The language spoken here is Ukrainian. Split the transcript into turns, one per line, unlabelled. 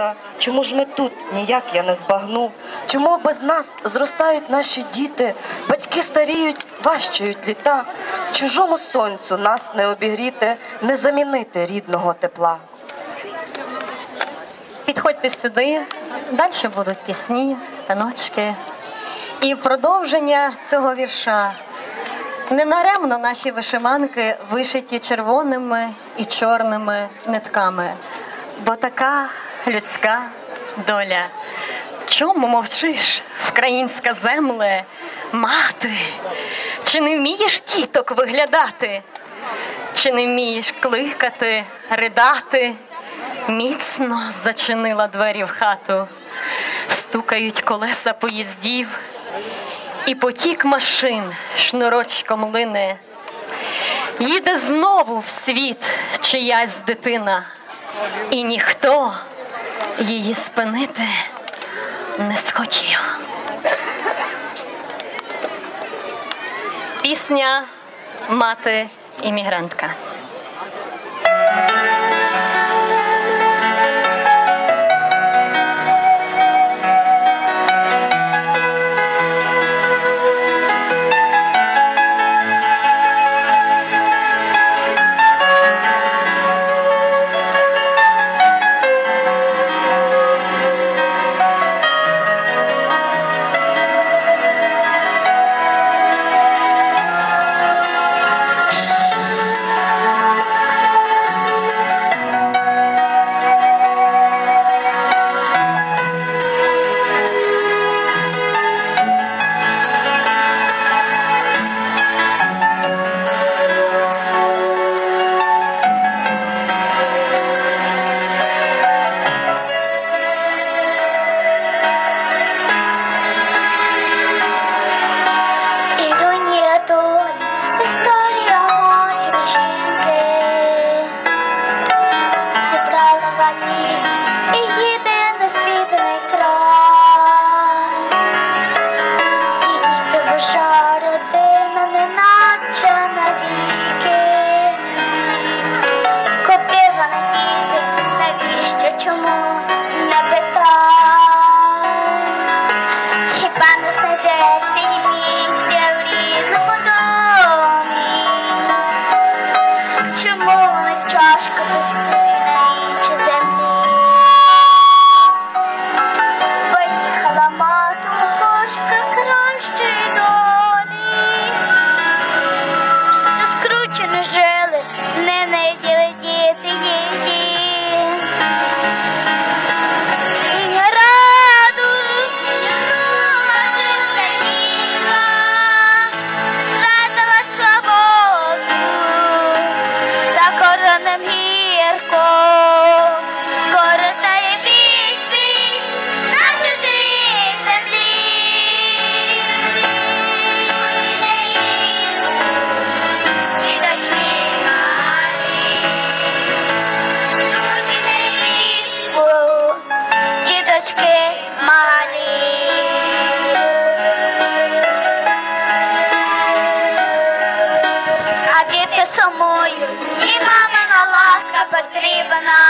самотна, чому ж ми тут ніяк я не збагну? Чому без нас зростають наші діти, батьки старіють, важчають літа, чужому сонцю нас не обігріти, не замінити рідного тепла.
Підходьте сюди, далі будуть пісні, таночки. І продовження цього вірша ненаремно наші вишиванки вишиті червоними і чорними нитками, бо така людська доля. Чому мовчиш, українська земле, мати? Чи не вмієш діток виглядати? Чи не вмієш кликати, ридати? Міцно зачинила двері в хату, стукають колеса поїздів, і потік машин шнурочком лине. Їде знову в світ чиясь дитина, і ніхто її спинити не схотів. Пісня мати іммігрантка.
Paris. Et діти сумують, і мамина ласка потрібна.